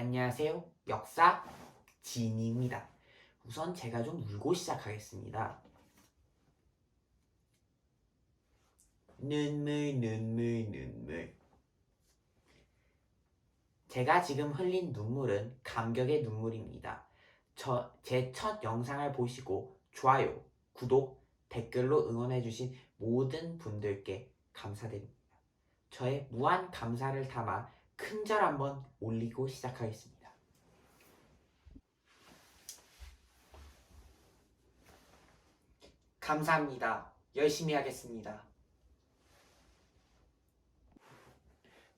안녕하세요. 역사 진입니다. 우선 제가 좀 울고 시작하겠습니다. 눈물, 눈물, 눈물. 제가 지금 흘린 눈물은 감격의 눈물입니다. 저, 제 첫 영상을 보시고 좋아요, 구독, 댓글로 응원해주신 모든 분들께 감사드립니다. 저의 무한 감사를 담아 큰 절 한번 올리고 시작하겠습니다. 감사합니다. 열심히 하겠습니다.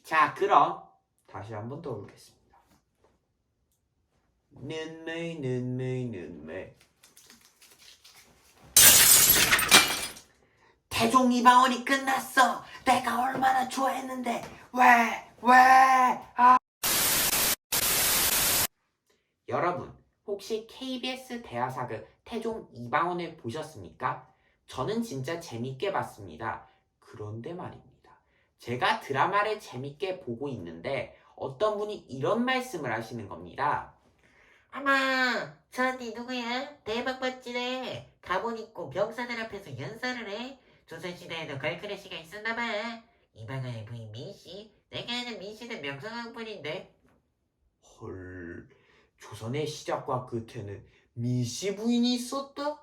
자, 그럼 다시 한번 떠올리겠습니다. 눈물, 눈물, 눈물. 태종 이방원이 끝났어. 내가 얼마나 좋아했는데 왜, 왜? 아. 여러분, 혹시 KBS 대하사극 태종 이방원을 보셨습니까? 저는 진짜 재밌게 봤습니다. 그런데 말입니다. 제가 드라마를 재밌게 보고 있는데 어떤 분이 이런 말씀을 하시는 겁니다. 어머, 저한테 누구야? 대박 멋지네. 가본 입고 병사들 앞에서 연설을 해. 조선시대에도 걸크러쉬가 있었나봐. 이방원의 부인 민씨. 내가 아는 민씨는 명성황분인데. 헐, 조선의 시작과 끝에는 민씨 부인이 있었다?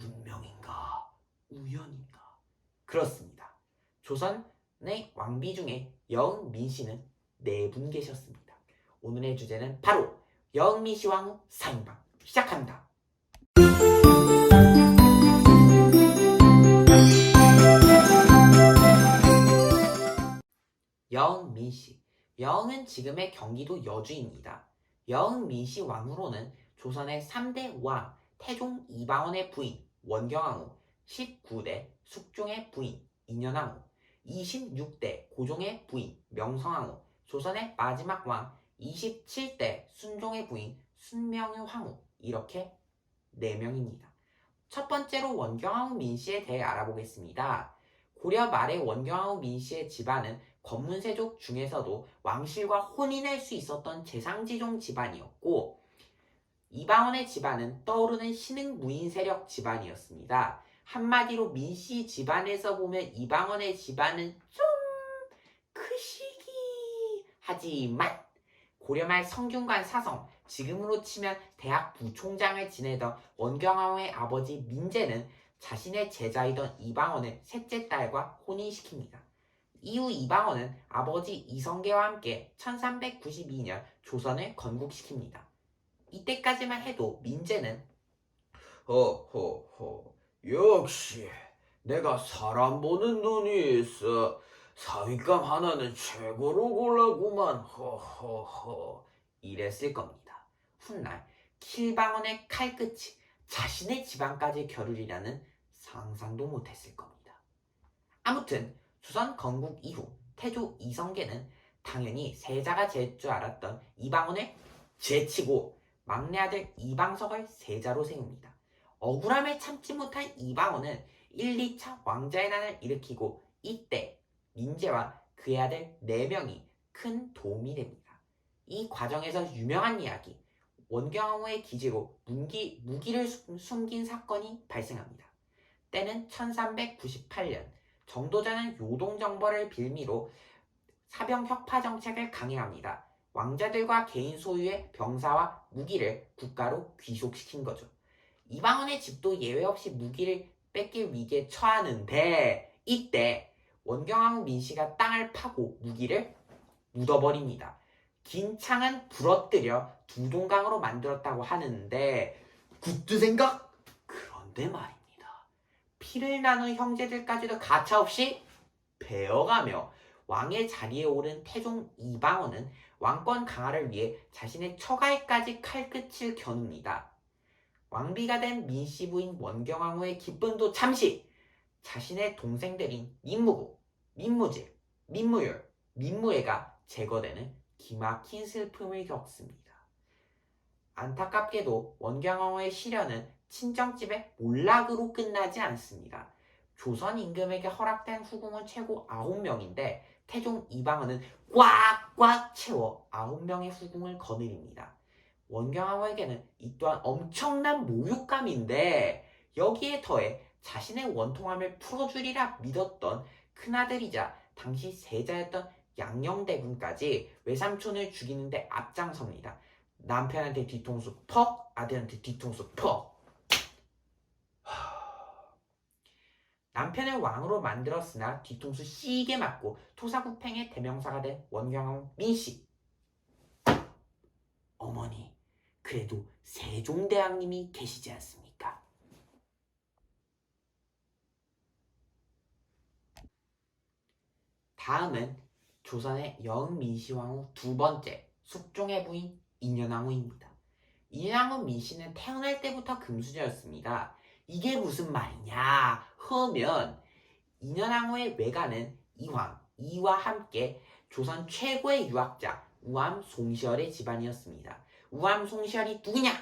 운명인가? 우연인가? 그렇습니다. 조선의 왕비 중에 여응 민씨는 네 분 계셨습니다. 오늘의 주제는 바로 여응 민씨 왕후 사인방 시작합니다. 여응 민씨 여응은 지금의 경기도 여주입니다. 여응 민씨 왕후로는 조선의 3대 왕 태종 이방원의 부인 원경왕후 19대 숙종의 부인 인현왕후 26대 고종의 부인 명성왕후 조선의 마지막 왕 27대 순종의 부인 순명의 황후 이렇게 4명입니다. 첫 번째로 원경왕후 민씨에 대해 알아보겠습니다. 고려 말의 원경왕후 민씨의 집안은 권문세족 중에서도 왕실과 혼인할 수 있었던 재상지종 집안이었고 이방원의 집안은 떠오르는 신흥 무인 세력 집안이었습니다. 한마디로 민씨 집안에서 보면 이방원의 집안은 좀 크시기 하지만 고려말 성균관 사성 지금으로 치면 대학 부총장을 지내던 원경왕후의 아버지 민재는 자신의 제자이던 이방원을 셋째 딸과 혼인시킵니다. 이후 이방원은 아버지 이성계와 함께 1392년 조선을 건국시킵니다. 이때까지만 해도 민재는 허허허 역시 내가 사람 보는 눈이 있어 사윗감 하나는 최고로 골라구만 허허허 이랬을 겁니다. 훗날 킬방원의 칼끝이 자신의 집안까지 겨루리라는 상상도 못했을 겁니다. 아무튼 조선 건국 이후 태조 이성계는 당연히 세자가 될 줄 알았던 이방원을 제치고 막내 아들 이방석을 세자로 세웁니다. 억울함을 참지 못한 이방원은 1, 2차 왕자의 난을 일으키고 이때 민재와 그의 아들 4명이 큰 도움이 됩니다. 이 과정에서 유명한 이야기 원경왕후의 기지로 무기, 무기를 숨- 숨긴 사건이 발생합니다. 때는 1398년 정도자는 요동정벌을 빌미로 사병 혁파 정책을 강행합니다. 왕자들과 개인 소유의 병사와 무기를 국가로 귀속시킨 거죠. 이방원의 집도 예외 없이 무기를 뺏길 위기에 처하는데 이때 원경왕후 민씨가 땅을 파고 무기를 묻어버립니다. 긴 창은 부러뜨려 두동강으로 만들었다고 하는데 굿드 생각? 그런데 말입니다. 피를 나눈 형제들까지도 가차없이 베어가며 왕의 자리에 오른 태종 이방원은 왕권 강화를 위해 자신의 처가에까지 칼끝을 겨눕니다. 왕비가 된 민씨 부인 원경왕후의 기쁨도 잠시 자신의 동생들인 민무구, 민무질, 민무율, 민무예가 제거되는 기막힌 슬픔을 겪습니다. 안타깝게도 원경왕후의 시련은 친정집의 몰락으로 끝나지 않습니다. 조선 임금에게 허락된 후궁은 최고 9명인데 태종 이방원은 꽉꽉 채워 9명의 후궁을 거느립니다. 원경왕후에게는 이 또한 엄청난 모욕감인데 여기에 더해 자신의 원통함을 풀어주리라 믿었던 큰아들이자 당시 세자였던 양녕대군까지 외삼촌을 죽이는데 앞장섭니다. 남편한테 뒤통수 퍽, 아들한테 뒤통수 퍽. 남편을 왕으로 만들었으나 뒤통수 씨게 맞고 토사구팽의 대명사가 된 원경왕후 민씨. 어머니, 그래도 세종대왕님이 계시지 않습니까? 다음은 조선의 영민시왕후 두 번째 숙종의 부인 인현왕후입니다. 인현왕후 민씨는 태어날 때부터 금수저였습니다. 이게 무슨 말이냐 하면 인현왕후의 외가는 이황, 이와 함께 조선 최고의 유학자 우암 송시열의 집안이었습니다. 우암 송시열이 누구냐?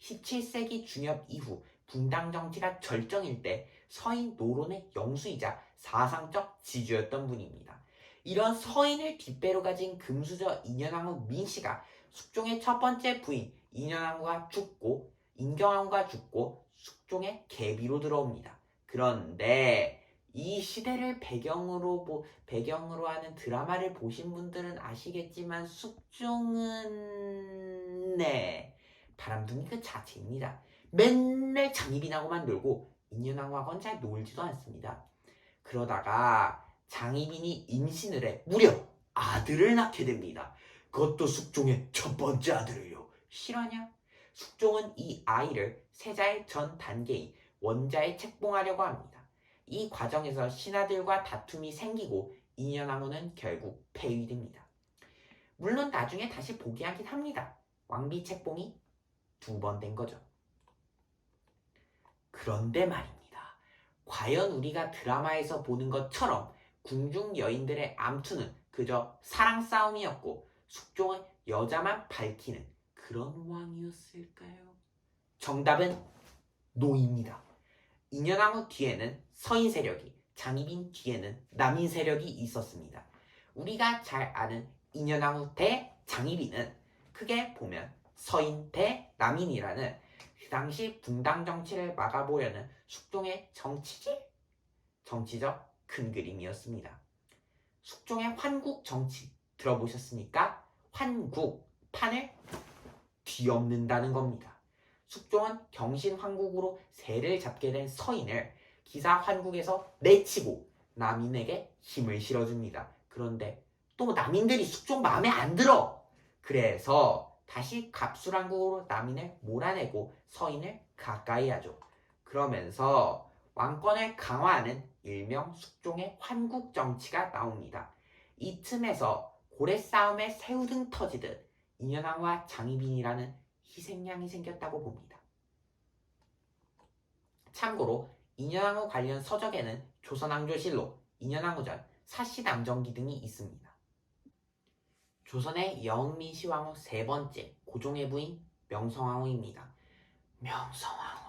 17세기 중엽 이후 분당 정치가 절정일 때 서인 노론의 영수이자 사상적 지주였던 분입니다. 이런 서인을 뒷배로 가진 금수저 인현왕후 민씨가 숙종의 첫 번째 부인 인현왕후가 죽고 인경왕후가 죽고 숙종의 계비로 들어옵니다. 그런데 이 시대를 배경으로 보, 배경으로 하는 드라마를 보신 분들은 아시겠지만 숙종은 네 바람둥이 그 자체입니다. 맨날 장희빈 하고만 놀고 인연왕후하고는 잘 놀지도 않습니다. 그러다가 장희빈이 임신을 해 무려 아들을 낳게 됩니다. 그것도 숙종의 첫 번째 아들을요. 실화냐? 숙종은 이 아이를 세자의 전 단계인 원자에 책봉하려고 합니다. 이 과정에서 신하들과 다툼이 생기고 인현왕후는 결국 폐위됩니다. 물론 나중에 다시 복귀하긴 합니다. 왕비 책봉이 두 번 된 거죠. 그런데 말입니다. 과연 우리가 드라마에서 보는 것처럼 궁중 여인들의 암투는 그저 사랑 싸움이었고 숙종은 여자만 밝히는 그런 왕이었을까요? 정답은 노입니다. 인현왕후 뒤에는 서인 세력이, 장희빈 뒤에는 남인 세력이 있었습니다. 우리가 잘 아는 인현왕후 대 장희빈은 크게 보면 서인 대 남인이라는 그 당시 분당 정치를 막아보려는 숙종의 정치지? 정치적 큰 그림이었습니다. 숙종의 환국 정치 들어보셨습니까? 환국, 판을 뒤엎는다는 겁니다. 숙종은 경신 환국으로 세를 잡게 된 서인을 기사 환국에서 내치고 남인에게 힘을 실어줍니다. 그런데 또 남인들이 숙종 마음에 안 들어. 그래서 다시 갑술왕국으로 남인을 몰아내고 서인을 가까이 하죠. 그러면서 왕권을 강화하는 일명 숙종의 환국 정치가 나옵니다. 이 틈에서 고래 싸움에 새우등 터지듯 인현왕과 장희빈이라는 희생양이 생겼다고 봅니다. 참고로 인현왕후 관련 서적에는 조선왕조실록, 인현왕후전, 사시남정기 등이 있습니다. 조선의 영민시왕후 세 번째 고종의 부인 명성왕후입니다. 명성왕후라.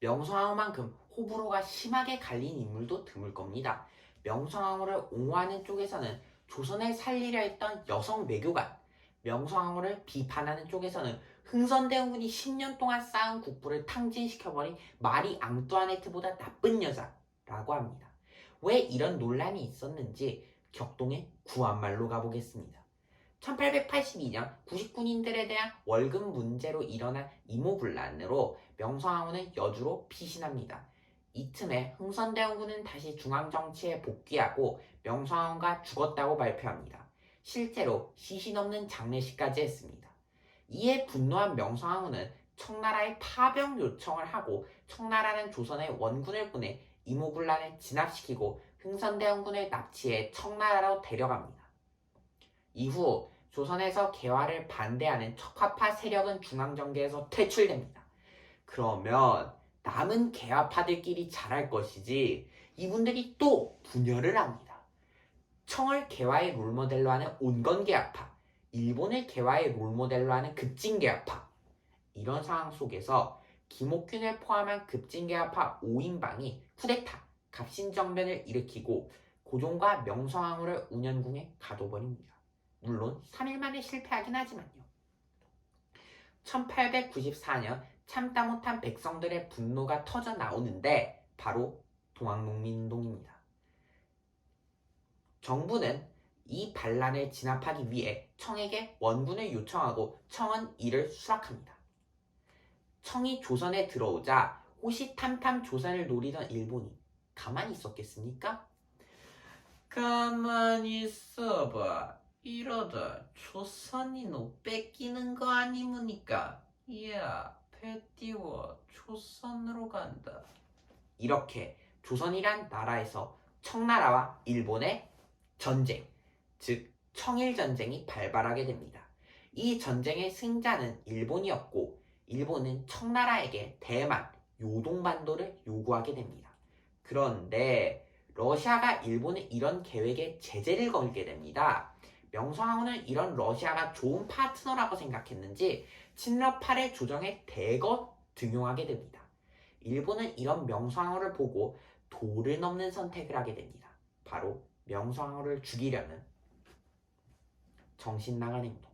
명성왕후만큼 호불호가 심하게 갈린 인물도 드물 겁니다. 명성왕후를 옹호하는 쪽에서는 조선을 살리려 했던 여성 외교관, 명성황후를 비판하는 쪽에서는 흥선대원군이 10년 동안 쌓은 국부를 탕진시켜버린 마리 앙뚜아네트보다 나쁜 여자라고 합니다. 왜 이런 논란이 있었는지 격동의 구한말로 가보겠습니다. 1882년 99인들에 대한 월급 문제로 일어난 이모분란으로 명성황후는 여주로 피신합니다. 이 틈에 흥선대원군은 다시 중앙정치에 복귀하고 명성황후가 죽었다고 발표합니다. 실제로 시신 없는 장례식까지 했습니다. 이에 분노한 명성황후는 청나라에 파병 요청을 하고 청나라는 조선에 원군을 보내 이모군란을 진압시키고 흥선대원군을 납치해 청나라로 데려갑니다. 이후 조선에서 개화를 반대하는 척화파 세력은 중앙정계에서 퇴출됩니다. 그러면 남은 개화파들끼리 잘할 것이지 이분들이 또 분열을 합니다. 청을 개화의 롤모델로 하는 온건 개화파, 일본을 개화의 롤모델로 하는 급진 개화파 이런 상황 속에서 김옥균을 포함한 급진 개화파 5인방이 쿠데타, 갑신정변을 일으키고 고종과 명성황후를 운현궁에 가둬버립니다. 물론 3일 만에 실패하긴 하지만요. 1894년 참다 못한 백성들의 분노가 터져 나오는데 바로 동학농민운동입니다. 정부는 이 반란을 진압하기 위해 청에게 원군을 요청하고 청은 이를 수락합니다. 청이 조선에 들어오자 호시탐탐 조선을 노리던 일본이 가만히 있었겠습니까? 가만히 있어봐. 이러다 조선이 너 뺏기는 거 아니무니까. 야, 배 띄워 조선으로 간다. 이렇게 조선이란 나라에서 청나라와 일본의 전쟁, 즉 청일 전쟁이 발발하게 됩니다. 이 전쟁의 승자는 일본이었고 일본은 청나라에게 대만, 요동반도를 요구하게 됩니다. 그런데 러시아가 일본의 이런 계획에 제재를 걸게 됩니다. 명성황후는 이런 러시아가 좋은 파트너라고 생각했는지 친러팔의 조정에 대거 등용하게 됩니다. 일본은 이런 명성황후를 보고 도를 넘는 선택을 하게 됩니다. 바로 명성황후를 죽이려는 정신 나간 행동.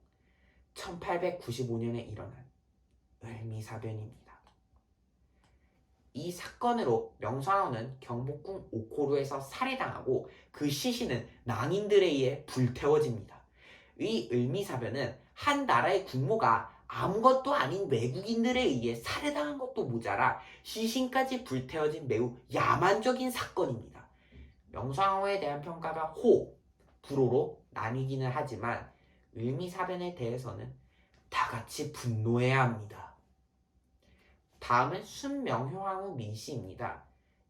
1895년에 일어난 을미사변입니다. 이 사건으로 명성황후는 경복궁 오코루에서 살해당하고 그 시신은 낭인들에 의해 불태워집니다. 이 을미사변은 한 나라의 국모가 아무것도 아닌 외국인들에 의해 살해당한 것도 모자라 시신까지 불태워진 매우 야만적인 사건입니다. 명성황후에 대한 평가가 호, 불호로 나뉘기는 하지만 을미사변에 대해서는 다 같이 분노해야 합니다. 다음은 순명효황후 민씨입니다.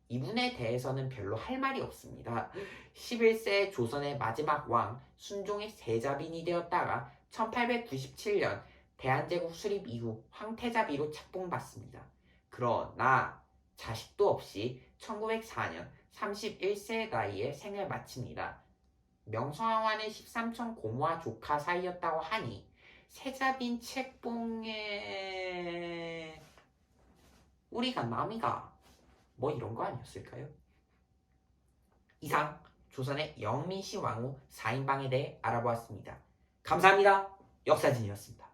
이분에 대해서는 별로 할 말이 없습니다. 11세 조선의 마지막 왕 순종의 세자빈이 되었다가 1897년 대한제국 수립 이후 황태자비로 책봉받습니다. 그러나 자식도 없이 1904년 31세의 나이에 생을 마칩니다. 명성황후와는 13촌 고모와 조카 사이였다고 하니 세자빈 책봉에 우리가 남이가 뭐 이런 거 아니었을까요? 이상 조선의 영민씨 왕후 4인방에 대해 알아보았습니다. 감사합니다. 역사진이었습니다.